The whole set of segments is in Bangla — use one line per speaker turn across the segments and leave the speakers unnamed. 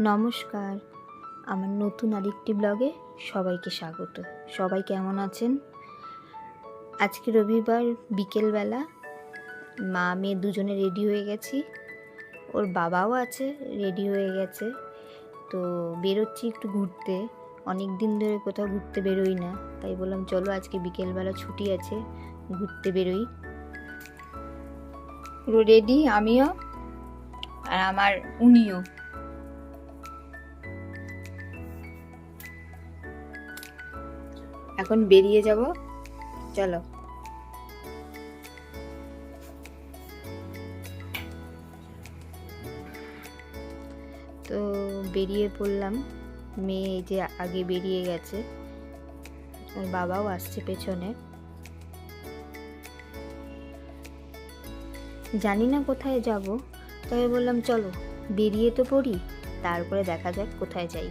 নমস্কার। আমার নতুন আরেকটি ব্লগে সবাইকে স্বাগত। সবাই কেমন আছেন? আজকে রবিবার, বিকেলবেলা। মা, মেয়ে দুজনে রেডি হয়ে গেছি। ওর বাবাও আছে, রেডি হয়ে গেছে। তো বেরোচ্ছি একটু ঘুরতে। অনেক দিন ধরে কোথাও ঘুরতে বেরোই না। তাই বললাম, চলো আজকে বিকেলবেলা ছুটি আছে, ঘুরতে বেরোই।
পুরো রেডি, আমিও। আর আমার উনিও। এখন বেরিয়ে যাব। চলো।
তো বেরিয়ে পড়লাম। মেয়ে যে আগে বেরিয়ে গেছে। ওর বাবাও আসছে পেছনে। জানি না কোথায় যাব, তবে বললাম, চলো, বেরিয়ে তো পড়ি, তারপরে দেখা যাক কোথায় যাই।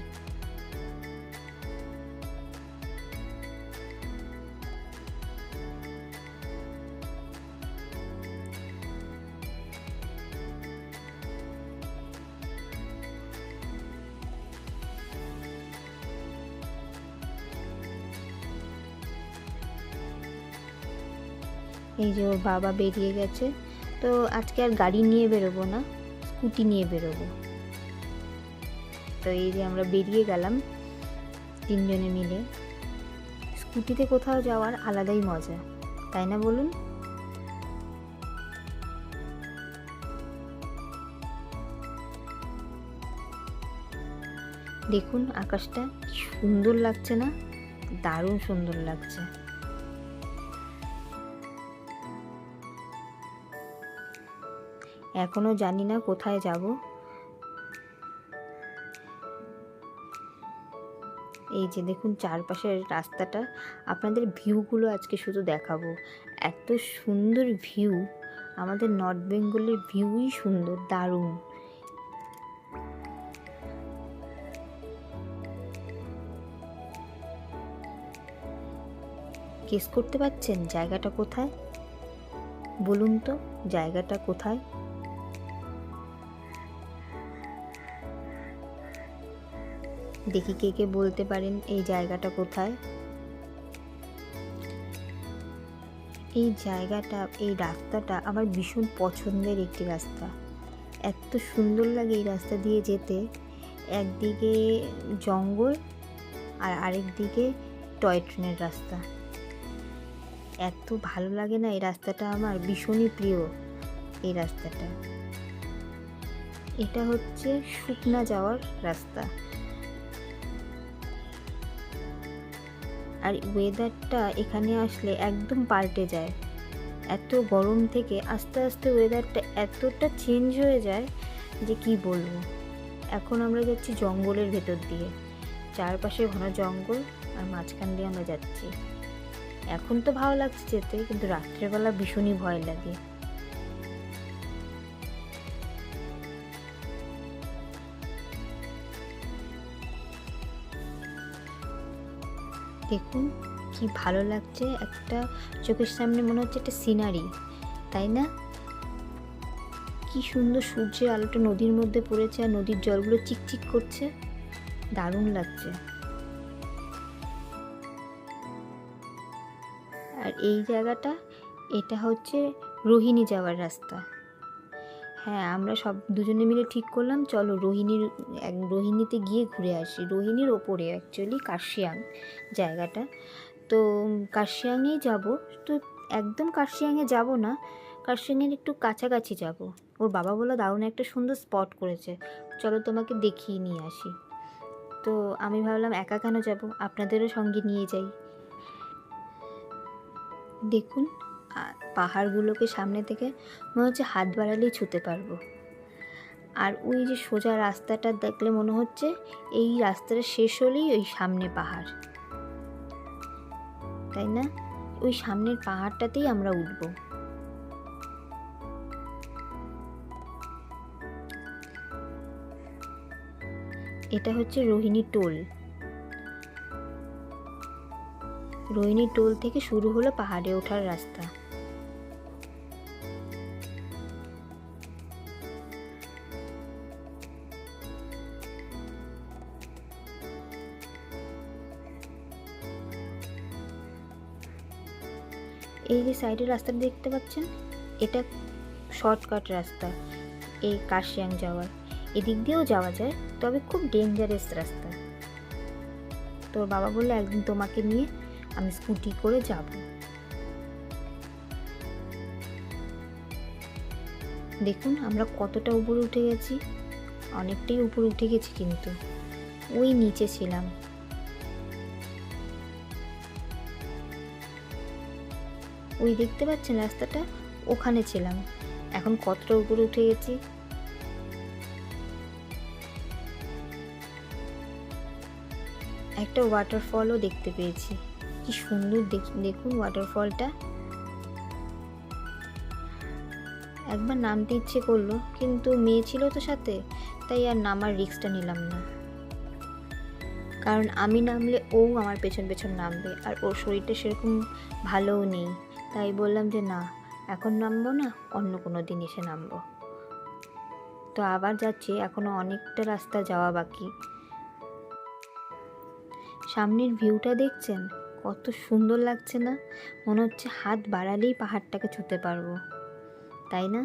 এই যে ওর বাবা বেরিয়ে গেছে, তো আজকে আর গাড়ি নিয়ে বেরোবো না, স্কুটি নিয়ে বেরোবো। তো এই যে আমরা বেরিয়ে গেলাম তিনজনে মিলে। স্কুটিতে কোথাও যাওয়ার আলাদাই মজা, তাই না বলুন? দেখুন আকাশটা, সুন্দর লাগছে না? দারুণ সুন্দর লাগছে। এখনও জানি না কোথায় যাব। এই যে দেখুন চারপাশের রাস্তাটা, আপনাদের ভিউগুলো আজকে শুধু দেখাবো। এত সুন্দর ভিউ, আমাদের নর্থ বেঙ্গলের ভিউই সুন্দর, দারুণ। কেস করতে পারছেন জায়গাটা কোথায়? বলুন তো, জায়গাটা কোথায়? দেখি কে কে বলতে পারেন এই জায়গাটা কোথায়। এই জায়গাটা, এই রাস্তাটা আমার ভীষণ পছন্দের একটি রাস্তা। এত সুন্দর লাগে এই রাস্তা দিয়ে যেতে। একদিকে জঙ্গল আর আরেক দিকে টয় ট্রেনের রাস্তা। এত ভালো লাগে না এই রাস্তাটা আমার, ভীষণই প্রিয় এই রাস্তাটা। এটা হচ্ছে শুকনা যাওয়ার রাস্তা। আর ওয়েদারটা এখানে আসলে একদম পাল্টে যায়। এত গরম থেকে আস্তে আস্তে ওয়েদারটা এতটা চেঞ্জ হয়ে যায় যে কি বলব? এখন আমরা যাচ্ছি জঙ্গলের ভেতর দিয়ে। চারপাশে ঘন জঙ্গল আর মাঝখান দিয়ে আমরা যাচ্ছি। এখন তো ভালো লাগছে যেতে, কিন্তু রাত্রেবেলা ভীষণই ভয় লাগে। দেখুন কি ভালো লাগছে। একটা চোখের সামনে মনে হচ্ছে একটা সিনারি তাই না? কি সুন্দর সূর্যের আলোটা নদীর মধ্যে পড়েছে আর নদীর জলগুলো চিকচিক করছে। দারুণ লাগছে। আর এই জায়গাটা, এটা হচ্ছে রোহিণী যাওয়ার রাস্তা। হ্যাঁ আমরা সব দুজনে মিলে ঠিক করলাম। চলো রোহিণীর, এক রোহিণীতে গিয়ে ঘুরে আসি। রোহিণীর ওপরে অ্যাকচুয়ালি কার্শিয়াং জায়গাটা। তো কার্শিয়াংয়েই যাব। তো একদম কার্শিয়াংয়ে যাব না, কার্শিয়াংয়ের একটু কাছাকাছি যাব। ওর বাবা বলে দারুণ একটা সুন্দর স্পট করেছে। চলো তোমাকে দেখিয়ে নিয়ে আসি। তো আমি ভাবলাম, একা কেন যাব? আপনাদেরও সঙ্গে নিয়ে যাই। দেখুন পাহাড়গুলোকে সামনে থেকে মনে হচ্ছে হাত বাড়ালেই ছুতে পারব। আর ওই যে সোজা রাস্তাটা দেখলে মনে হচ্ছে এই রাস্তাটা শেষ হলেই ওই সামনে পাহাড়। তাই না? ওই সামনের পাহাড়টাতেই আমরা উঠব। এটা হচ্ছে রোহিণী টোল। রোহিণী টোল থেকে শুরু হলো পাহাড়ে ওঠার রাস্তা। এই যে সাইডের রাস্তাটা দেখতে পাচ্ছেন? এটা শর্টকাট রাস্তা, এই কাশিয়াং যাওয়ার। এদিক দিয়েও যাওয়া যায়, তবে খুব ডেঞ্জারাস রাস্তা। তোর বাবা বলল, একদিন তোমাকে নিয়ে আমি স্কুটি করে যাব। দেখুন, আমরা কতটা উপরে উঠে গেছি। অনেকটাই উপরে উঠে গেছি কিন্তু। ওই নিচে ছিলাম। ওই দেখতে পাচ্ছেন রাস্তাটা? ওখানে ছিলাম। এখন কতটা উপরে উঠে গেছি? একটা ওয়াটারফলও দেখতে পেয়েছি। কি সুন্দর দেখ- দেখুন ওয়াটারফলটা একবার নামতে ইচ্ছে করল, কিন্তু মেয়ে ছিল তো সাথে, তাই আর নামার রিক্সটা নিলাম না। কারণ আমি নামলে ও আমার পেছন পেছন নামবে, আর ওর শরীরটা সেরকম ভালোও নেই। তাই বললাম যে না, এখন নামবো না, অন্য কোনো দিন এসে নামবো। তো আবার যাচ্ছি এখনও অনেকটা রাস্তা যাওয়া বাকি। সামনের ভিউটা দেখছেন? কত সুন্দর লাগছে না? মনে হচ্ছে হাত বাড়ালেই পাহাড়টাকে ছুতে পারব। তাই না?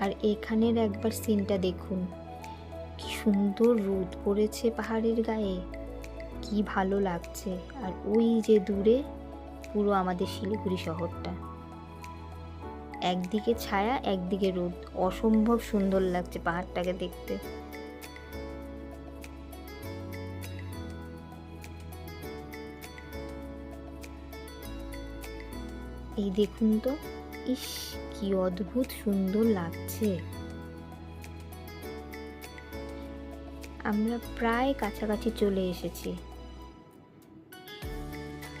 আর এখানের একবার সিনটা দেখুন। কি সুন্দর রোদ পড়েছে পাহাড়ের গায়ে। কি ভালো লাগছে। আর ওই যে দূরে পুরো আমাদের শিলিগুড়ি শহরটা। একদিকে ছায়া, একদিকে রোদ। অসম্ভব সুন্দর লাগছে পাহাড়টাকে দেখতে। এই দেখুন তো, ইস, কি অদ্ভুত সুন্দর লাগছে। আমরা প্রায় কাছাকাছি চলে এসেছি।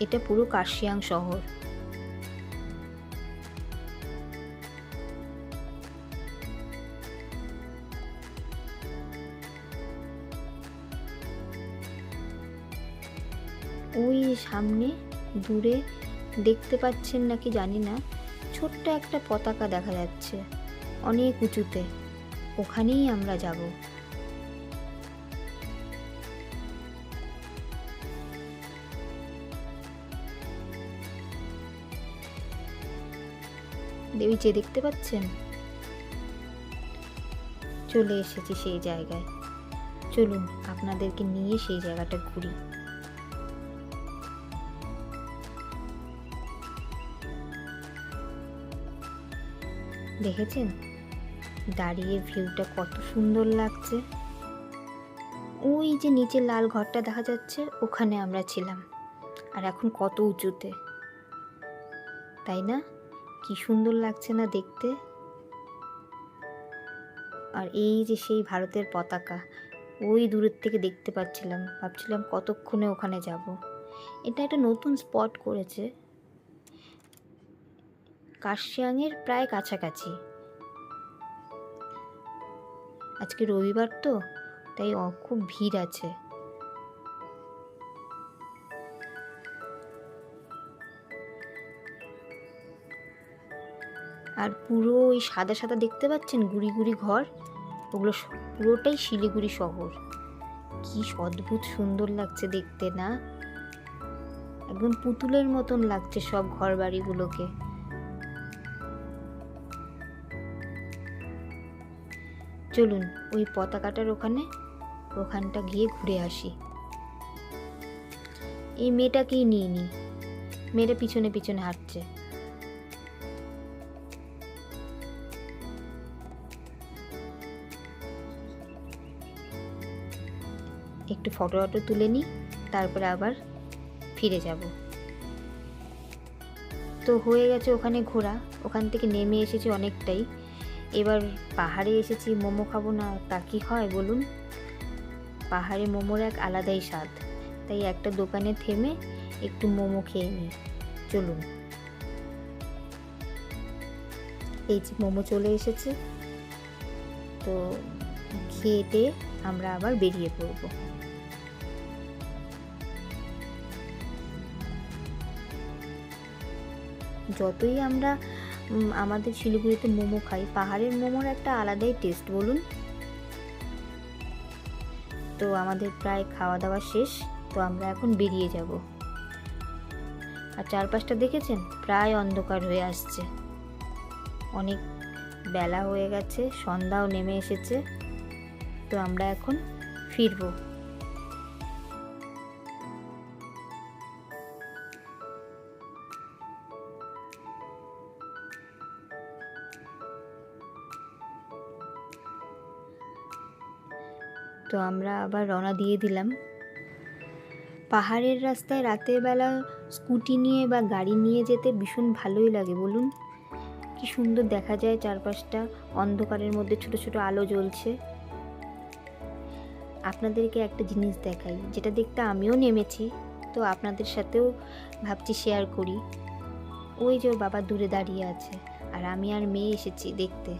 এটা পুরো কার্শিয়াং শহর। ওই সামনে দূরে দেখতে পাচ্ছেন নাকি জানি না, ছোট্ট একটা পতাকা দেখা যাচ্ছে, অনেক উঁচুতে। ওখানেই আমরা যাব। দেবী যে দেখতে পাচ্ছেন? চলে এসেছি সেই জায়গায়। চলুন, আপনাদেরকে নিয়ে সেই জায়গাটা ঘুরি। দেখেছেন? দাঁড়িয়ে ভিউটা কত সুন্দর লাগছে। ওই যে নিচে লাল ঘরটা দেখা যাচ্ছে, ওখানে আমরা ছিলাম। আর এখন কত উঁচুতে। তাই না? কি সুন্দর লাগছে না দেখতে। আর এই যে সেই ভারতের পতাকা, ওই দূরের থেকে দেখতে পাচ্ছিলাম। ভাবছিলাম কতক্ষণে ওখানে যাব। এটা একটা নতুন স্পট করেছে। কার্শিয়াংয়ের প্রায় কাছাকাছি। আজকে রবিবার তো, তাই খুব ভিড় আছে। আর পুরো ওই সাদা সাদা দেখতে পাচ্ছেন গুড়ি গুড়ি ঘর? ওগুলো পুরোটাই শিলিগুড়ি শহর। কি অদ্ভুত সুন্দর লাগছে দেখতে, না? একদম পুতুলের মতন লাগছে সব ঘর বাড়িগুলোকে চলুন ওই পতাকাটার ওখানে, ওখানটা গিয়ে ঘুরে আসি। এই মেয়েটাকেই নিয়ে নি। মেয়েটা পিছনে পিছনে হাঁটছে। একটু ফটো টটো তুলে নিই, তারপরে আবার ফিরে যাব। তো হয়ে গেছে ওখানে ঘোরা, ওখান থেকে নেমে এসেছি অনেকটাই। এবার পাহাড়ে এসেছি, মোমো খাব না তা কি হয় বলুন? পাহাড়ে মোমোর এক আলাদাই স্বাদ। তাই একটা দোকানে থেমে একটু মোমো খেয়ে নিই। চলুন। এই যে মোমো চলে এসেছে। তো খেয়ে আমরা আবার বেরিয়ে পড়ব। যতই আমরা আমাদের শিলিগুড়িতে মোমো খাই, পাহাড়ের মোমোর একটা আলাদাই টেস্ট বলুন। তো আমাদের প্রায় খাওয়া দাওয়া শেষ, তো আমরা এখন বেরিয়ে যাব। আর চারপাশটা দেখেছেন? প্রায় অন্ধকার হয়ে আসছে। অনেক বেলা হয়ে গেছে, সন্ধ্যাও নেমে এসেছে। তো আমরা এখন ফিরবো। তো আমরা আবার রওনা দিয়ে দিলাম। পাহাড়ের রাস্তায় রাতের বেলা স্কুটি নিয়ে বা গাড়ি নিয়ে যেতে ভীষণ ভালোই লাগে, বলুন? কি সুন্দর দেখা যায় চারপাশটা, অন্ধকারের মধ্যে ছোট ছোট আলো জ্বলছে। আপনাদেরকে একটা জিনিস দেখাই, যেটা দেখতে আমিও নেমেছি, তো আপনাদের সাথেও ভাবছি শেয়ার করি। ওই যে বাবা দূরে দাঁড়িয়ে আছে, আর আমি আর মেয়ে এসেছি দেখতে।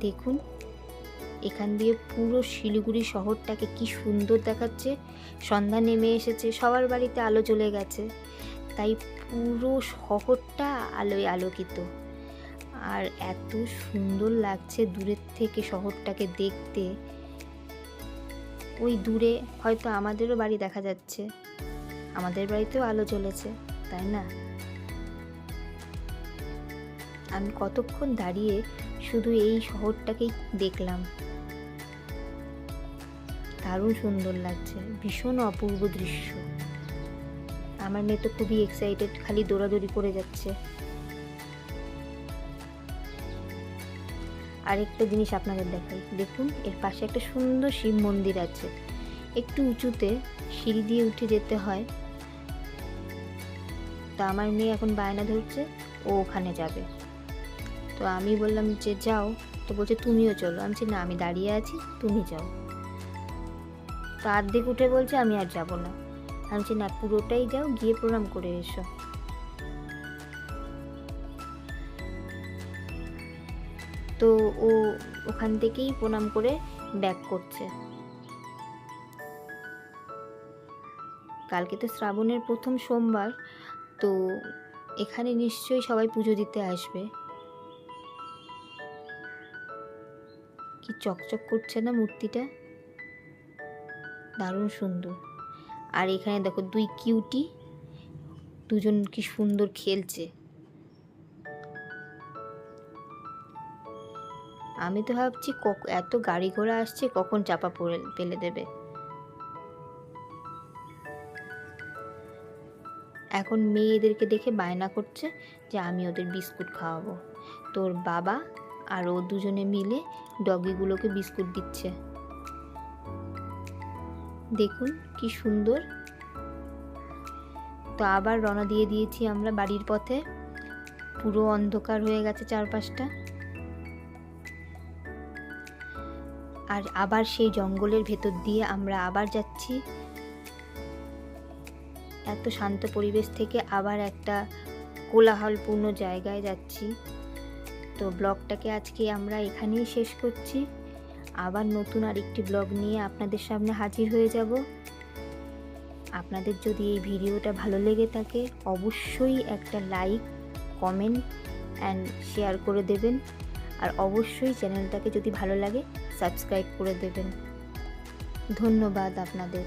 দেখুন। এখান দিয়ে পুরো শিলিগুড়ি শহরটাকে কি সুন্দর দেখাচ্ছে। সন্ধ্যা নেমে এসেছে, সবার বাড়িতে আলো চলে গেছে। তাই পুরো শহরটা আলোয় আলোকিত। আর এত সুন্দর লাগছে দূরের থেকে শহরটাকে দেখতে। ওই দূরে হয়তো আমাদেরও বাড়ি দেখা যাচ্ছে। আমাদের বাড়িতেও আলো চলেছে তাই না? আমি কতক্ষণ দাঁড়িয়ে শুধু এই শহরটাকেই দেখলাম। দারুণ সুন্দর লাগছে, ভীষণ অপূর্ব দৃশ্য। আমার মেয়ে তো খুবই এক্সাইটেড খালি দৌড়াদৌড়ি করে যাচ্ছে। আরেকটা জিনিস আপনাদের দেখাই, দেখুন, এর পাশে একটা সুন্দর শিব মন্দির আছে। একটু উঁচুতে সিঁড়ি দিয়ে উঠে যেতে হয়। তা আমার মেয়ে এখন বায়না ধরছে, ও ওখানে যাবে। তো আমি বললাম যে, যাও। তো বলছে, তুমিও চলো। আমি না, আমি দাঁড়িয়ে আছি, তুমি যাও। তো অর্ধেক উঠে বলছে, আমি আর যাব না। আমি বলছি, না, পুরোটাই যাও, গিয়ে প্রণাম করে এসো। তো ও ওখান থেকেই প্রণাম করে ব্যাক করছে। কালকে তো শ্রাবণের প্রথম সোমবার, তো এখানে নিশ্চয়ই সবাই পুজো দিতে আসবে। কি চকচক করছে না মূর্তিটা? দারুণ সুন্দর। আর এখানে দেখো দুই কিউটি দুজন কি সুন্দর খেলছে। আমি তো ভাবছি এত গাড়ি ঘোড়া আসছে, কখন চাপা পড়ে, ফেলে দেবে। এখন মেয়েদেরকে দেখে বায়না করছে যে আমি ওদের বিস্কুট খাওয়াবো। তোর বাবা আর ও দুজনে মিলে ডগিগুলোকে বিস্কুট দিচ্ছে। দেখুন কি সুন্দর। তো আবার রওনা দিয়ে দিয়েছি আমরা বাড়ির পথে। পুরো অন্ধকার হয়ে গেছে চারপাশটা। আর আবার সেই জঙ্গলের ভেতর দিয়ে আমরা আবার যাচ্ছি। এত শান্ত পরিবেশ থেকে আবার একটা কোলাহলপূর্ণ জায়গায় যাচ্ছি। তো ব্লগটাকে আজকে আমরা এখানেই শেষ করছি। আবার নতুন আর একটি ব্লগ নিয়ে আপনাদের সামনে হাজির হয়ে যাব। আপনাদের যদি এই ভিডিওটা ভালো লেগে থাকে, অবশ্যই একটা লাইক, কমেন্ট অ্যান্ড শেয়ার করে দেবেন। আর অবশ্যই চ্যানেলটাকে যদি ভালো লাগে, সাবস্ক্রাইব করে দেবেন। ধন্যবাদ আপনাদের।